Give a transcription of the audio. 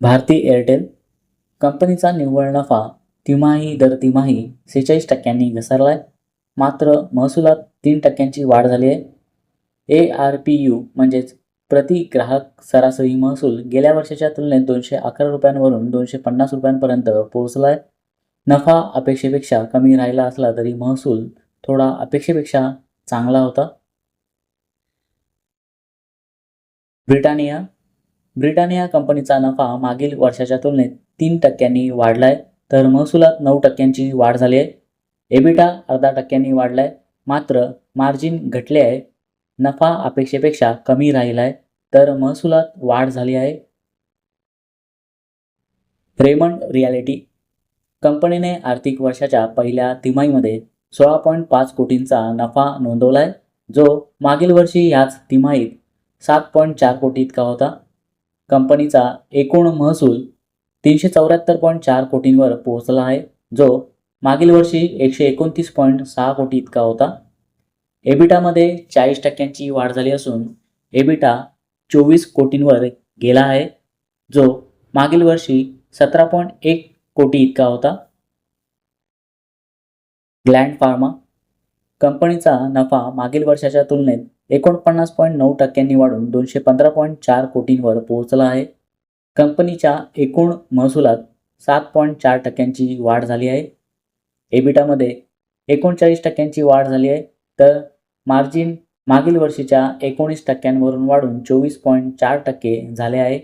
Bharti Airtel कंपनीचा निव्वळ नफा तिमाही दर तिमाही सेहेचाळीस टक्क्यांनी घसरलाय. मात्र महसुलात तीन टक्क्यांची वाढ झाली आहे. ए आर पी यू म्हणजेच प्रति ग्राहक सरासरी महसूल गेल्या वर्षाच्या तुलनेत दोनशे अकरा रुपयांवरून दोनशे पन्नास रुपयांपर्यंत पोहोचला आहे नफा अपेक्षेपेक्षा कमी राहिला असला तरी महसूल थोडा अपेक्षेपेक्षा चांगला होता. ब्रिटानिया. ब्रिटानिया कंपनीचा नफा मागील वर्षाच्या तुलनेत तीन टक्क्यांनी वाढलाय तर महसुलात नऊ टक्क्यांची वाढ झाली आहे. एबिटा अर्धा टक्क्यांनी वाढलाय मात्र मार्जिन घटले आहे. नफा अपेक्षेपेक्षा कमी राहिला आहे तर महसुलात वाढ झाली आहे. Raymond realty. कंपनीने आर्थिक वर्षाच्या पहिल्या तिमाहीमध्ये सोळा पॉईंट पाच कोटींचा नफा नोंदवला आहे जो मागील वर्षी याच तिमाहीत सात पॉईंट चार कोटी इतका होता. कंपनीचा एकूण महसूल तीनशे चौऱ्याहत्तर पॉईंट चार कोटींवर पोहोचला आहे जो मागील वर्षी एकशे एकोणतीस पॉईंट सहा कोटी इतका होता. एबिटामध्ये चाळीस टक्क्यांची वाढ झाली असून एबिटा चोवीस कोटींवर गेला आहे जो मागील वर्षी सतरा पॉईंट एक कोटी इतका होता. ग्लँड फार्मा कंपनीचा नफा मागील वर्षाच्या तुलनेत एकोणपन्नास पॉईंट नऊ टक्क्यांनी वाढून दोनशे पंधरा पॉईंट चार कोटींवर पोहोचला आहे. कंपनीच्या एकूण महसुलात सात पॉईंट चार टक्क्यांची वाढ झाली आहे. एबिटामध्ये एकोणचाळीस टक्क्यांची वाढ झाली आहे तर मार्जिन मागील वर्षीच्या एकोणीस टक्क्यांवरून वाढून चोवीस पॉईंट चार टक्के झाले आहे.